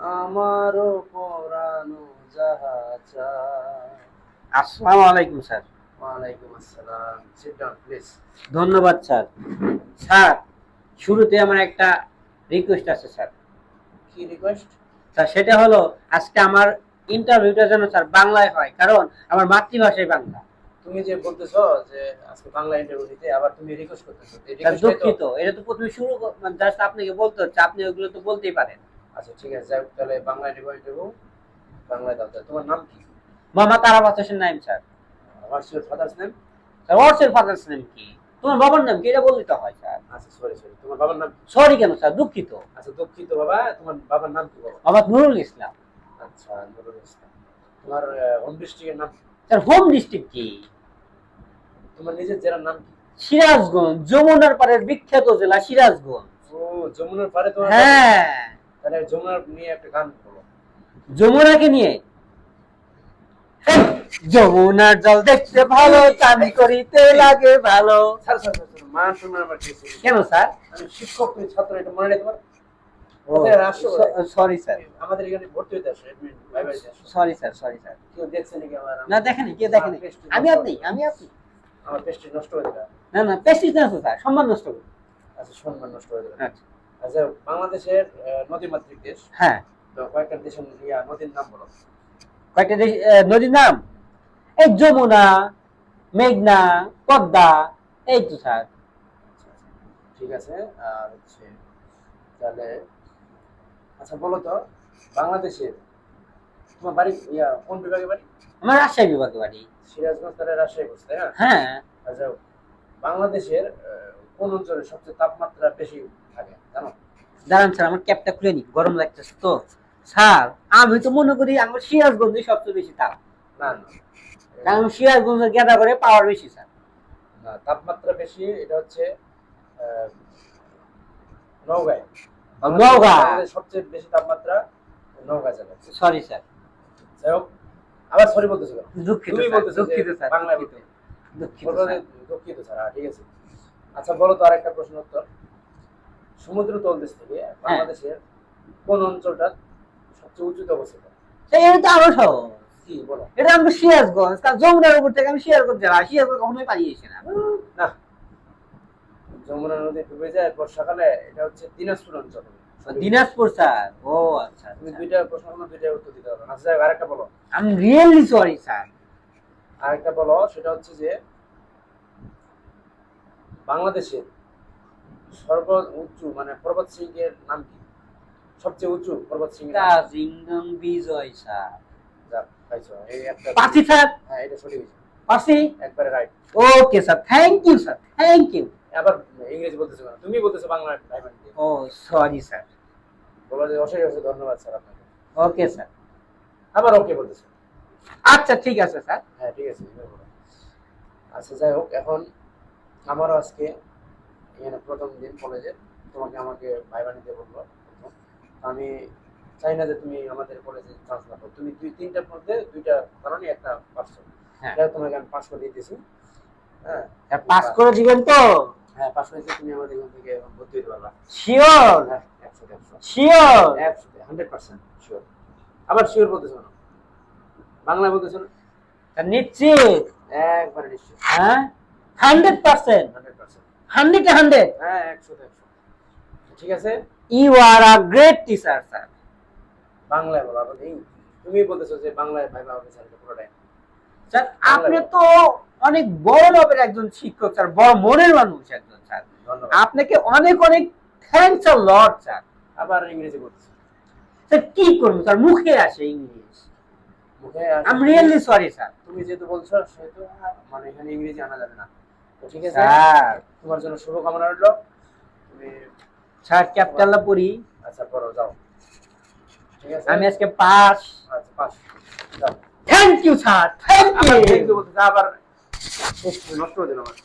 আমারও পরানো আসসালামু আলাইকুম স্যার। ওয়ালাইকুম আসসালাম। সিট ডাউন প্লিজ ধন্যবাদ স্যার। স্যার শুরুতে আমার একটা রিকোয়েস্ট আছে স্যার। কি রিকোয়েস্ট স্যার সেটা হলো আজকে আমার ইন্টারভিউটা যেন স্যার বাংলায় হয়। কারণ আমার মাতৃভাষাই বাংলা। তুমি যে বলতেছো যে আজকে বাংলা ইন্টারভিউ দিতে আবার তুমি রিকোয়েস্ট করতেছো। দুঃখিত। এটা তো প্রথমে শুরু জাস্ট আপনাকে বলতে হচ্ছে। আপনি ওগুলো তো বলতেই পারেন। আচ্ছা ঠিক আছে যাই তাহলে বাংলা বাংলায় দাও। তোমার নাম কি? Mohammad Arafat Hossain Naim sir. What's your father's name sir father's name কি? তোমার বাবার নাম কি? এটা তো হয় স্যার। আচ্ছা সরি সরি তোমার বাবার নাম সরি কেন স্যার? দুঃখিত। আচ্ছা দুঃখিত বাবা। তোমার বাবার নাম কি বাবা? মোহাম্মদ নুরুল ইসলাম। আচ্ছা নুরুল ইসলাম। তোমার হোম ডিস্ট্রিক্টের নাম স্যার হোম ডিস্ট্রিক্ট কি? তোমার নিজের জেলার নাম কি? সিরাজগঞ্জ যমুনার পাড়ের বিখ্যাত জেলা সিরাজগঞ্জ। ও যমুনার পারে তোমার হ্যাঁ। তাহলে যমুনার নিয়ে একটা গান বলো যমুনাকে নিয়ে? যমুনার জল দেখতে ভালো চাঁদি করিতে লাগে ভালো। স্যার স্যার স্যার স্যার, সম্মান আমার কেন স্যার? আমি শিক্ষক তুমি ছাত্র এটা মনে আসছো কোথায়? Sorry sir. আমাদের এখানে ভর্তি হতে আসো সরি স্যার সরি স্যার। কেউ দেখছে নাকি আমার? না দেখেনি কে দেখেনি। আমি আপনি আমি আপনি। আমার নষ্ট হয়ে যাবে না না না স্যার সম্মান নষ্ট করুন আচ্ছা সম্মান নষ্ট হয়ে যাবে আচ্ছা। আচ্ছা বাংলাদেশের নদীমাতৃক দেশ। হ্যাঁ। তো কয়েকটা দেশের নদীর নাম বলো। কয়েকটা দেশ নদীর নাম? এই যমুনা মেঘনা পদ্মা এই তো স্যার। ঠিক আছে আর হচ্ছে তাহলে আচ্ছা বলো তো বাংলাদেশের তোমার বাড়ি ইয়া কোন বিভাগে বাড়ি? আমার রাজশাহী বিভাগে বাড়ি। সিরাজগঞ্জ তাহলে রাজশাহী বসতে তাই না? হ্যাঁ। আচ্ছা বাংলাদেশের কোন অঞ্চলে সবচেয়ে তাপমাত্রা বেশি থাকে জানো? দাঁড়ান স্যার আমার ক্যাপটা খুলে নি গরম লাগতেছে তো। স্যার আমি তো মনে করি আমার সিরাজগঞ্জে সবচেয়ে বেশি তাপ। না না। কারণ সিরাজগঞ্জের গেদা করে পাওয়ার বেশি স্যার। না তাপমাত্রা বেশি এটা হচ্ছে আহ, নওগাঁয়। নওগাঁ? সবচেয়ে বেশি তাপমাত্রা নওগাঁ জেলায় সরি স্যার। যাই হোক আবার সরি বলতেছো দুঃখিত দুঃখিত স্যার দুঃখিত বলতে। স্যার। দুঃখিত স্যার। হ্যাঁ, ঠিক আছে। আচ্ছা বলো তো আরেকটা প্রশ্ন উত্তর। সমুদ্র তলদেশ থেকে হ্যাঁ। বাংলাদেশের কোন অঞ্চলটা সবচেয়ে উঁচুতে অবস্থিত? এটা তো আরও সহজ। কি বলো। এটা আমি সিরাজগঞ্জ। কারণ যমুনার উপর থেকে আমি সিরাজগঞ্জ সিরাজগঞ্জ কখনোই পালিয়েছি না। না। যমুনা নদী ডুবে যায় বর্ষাকালে এটা হচ্ছে দিনাজপুর অঞ্চল। দিনাজপুর স্যার। ও আচ্ছা তুমি আচ্ছা। দুইটা প্রশ্ন দুইটা উত্তর দিতে হবে। আচ্ছা আরেকটা বলো। আমি রিয়েলি সরি স্যার আরেকটা বলো সেটা হচ্ছে যে বাংলাদেশের সর্ব উঁচু মানে পর্বত শৃঙ্গের নাম কি? সবচেয়ে উঁচু পর্বত কি? কাজিঙ্গম বিজয় স্যার স্যার। হ্যাঁ এটা সঠিক একবারে right okay sir thank you sir thank you আবার ইংরেজি বলতেছো কেন? তুমি বলতেছো বাংলা ও সরি স্যার বলো যে অশেষ অশেষ ধন্যবাদ স্যার আপনাকে। ওকে স্যার আবার ওকে বলতেছো। আচ্ছা ঠিক আছে স্যার হ্যাঁ ঠিক আছে আচ্ছা যাই হোক এখন আমারও আজকে এখানে প্রথম দিন কলেজে। তোমাকে আমাকে ভাই বানিতে বলল। আমি চাই না যে তুমি আমাদের কলেজে চান্স না পাও। তুমি দুই তিনটার মধ্যে দুইটা কারণে একটা পারছ। হ্যাঁ। তোমাকে আমি পাস করে দিতেছি। হ্যাঁ। পাস করে দিবেন তো? হ্যাঁ পাস হয়েছে তুমি আমাদের এখান থেকে ভর্তি হতে পারবা শিওর হ্যাঁ শিওর হান্ড্রেড পার্সেন্ট শিওর আবার শিওর বলতেছো না বাংলায় বলতেছো না? নিশ্চিত? একবারে নিশ্চয় হ্যাঁ? Hundred percent. Hundred hundred. হ্যাঁ একশো ঠিক আছে? You are a great teacher sir বাংলায় বলো এই তুমি বলতেছো যে বাংলায় ভাই বাবা স্যার পুরোটাই। স্যার আপনি তো অনেক বড় মাপের একজন শিক্ষক স্যার বড় মনের মানুষ একজন স্যার আপনাকে অনেক অনেক থ্যাংকস আ লট স্যার আবার ইংরেজি বলতেছো। স্যার কি করব স্যার মুখে আসে ইংলিশ। মুখে I am really sorry sir তুমি যেহেতু বলছো সেহেতু মানে এখানে ইংরেজি আনা যাবে না। ঠিক আছে? স্যার। তোমার জন্য শুভকামনা রইল। তুমি স্যার ক্যাপিটালটা পড়ি। আচ্ছা করো যাও। ঠিক আছে? আমি আজকে পাস। আচ্ছা পাস। যাও। Thank you sir. Thank you আবার। নষ্ট হয়ে দিল আমার